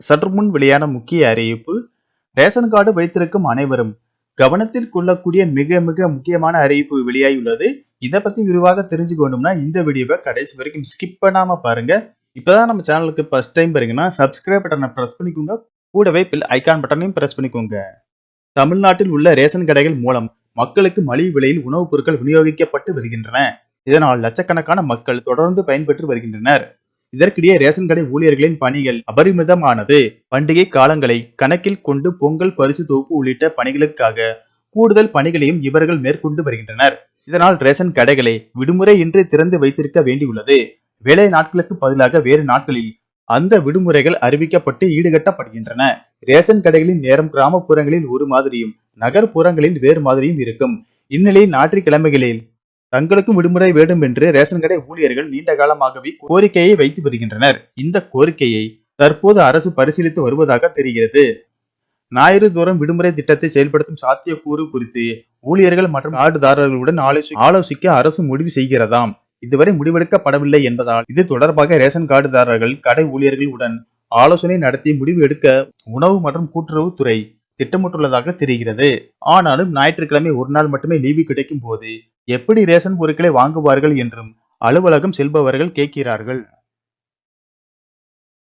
சற்று முன் வெளியான முக்கிய அறிவிப்பு ரேஷன் கார்டு வைத்திருக்கும் அனைவரும் கவனத்தில் கொள்ளக்கூடிய மிக மிக முக்கியமான அறிவிப்பு வெளியாகியுள்ளது. இதை பத்தி விரிவாக தெரிஞ்சுக்கணும்னா இந்த வீடியோவை கடைசி வரைக்கும் ஸ்கிப் பண்ணாம பாருங்க. இப்பதான் நம்ம சேனலுக்கு ஃபர்ஸ்ட் டைம் பாருங்கன்னா சப்ஸ்கிரைப் பட்டனை பிரஸ் பண்ணிக்கோங்க. கூடவே பில் ஐகான் பட்டனையும் ப்ரெஸ் பண்ணிக்கோங்க. தமிழ்நாட்டில் உள்ள ரேஷன் கடைகள் மூலம் மக்களுக்கு மலிவு விலையில் உணவுப் பொருட்கள் விநியோகிக்கப்பட்டு வருகின்றன. இதனால் லட்சக்கணக்கான மக்கள் தொடர்ந்து பயன்பெற்று வருகின்றனர். இதற்கிடையே ரேஷன் கடை ஊழியர்களின் பணிகள் அபரிமிதமானது. பண்டிகை காலங்களை கணக்கில் கொண்டு பொங்கல் பரிசு தொகுப்பு உள்ளிட்ட பணிகளுக்காக கூடுதல் பணிகளையும் இவர்கள் மேற்கொண்டு வருகின்றனர். இதனால் ரேஷன் கடைகளை விடுமுறை இன்றி திறந்து வைத்திருக்க வேண்டியுள்ளது. வேலை நாட்களுக்கு பதிலாக வேறு நாட்களில் அந்த விடுமுறைகள் அறிவிக்கப்பட்டு ஈடுகட்டப்படுகின்றன. ரேஷன் கடைகளின் நேரம் கிராமப்புறங்களில் ஒரு மாதிரியும் நகர்ப்புறங்களில் வேறு மாதிரியும் இருக்கும். இந்நிலையில் ஞாயிற்றுக்கிழமைகளில் தங்களுக்கும் விடுமுறை வேண்டும் என்று ரேஷன் கடை ஊழியர்கள் நீண்ட காலமாகவே கோரிக்கையை வைத்து வருகின்றனர். இந்த கோரிக்கையை தற்போது அரசு பரிசீலித்து வருவதாக தெரிகிறது. ஞாயிறு தூரம் விடுமுறை திட்டத்தை செயல்படுத்தும் சாத்தியக்கூறு குறித்து ஊழியர்கள் மற்றும் நாடுதாரர்களுடன் ஆலோசி ஆலோசிக்க அரசு முடிவு செய்கிறதாம். இதுவரை முடிவெடுக்கப்படவில்லை என்பதால் இது தொடர்பாக ரேஷன் கார்டுதாரர்கள் கடை ஊழியர்களுடன் ஆலோசனை நடத்தி முடிவு எடுக்க உணவு மற்றும் கூட்டுறவுத்துறை திட்டமிட்டுள்ளதாக தெரிகிறது. ஆனாலும் ஞாயிற்றுக்கிழமை ஒரு நாள் மட்டுமே லீவு கிடைக்கும் போது எப்படி ரேஷன் பொருட்களை வாங்குவார்கள் என்றும் அலுவலகம் செல்பவர்கள் கேட்கிறார்கள்.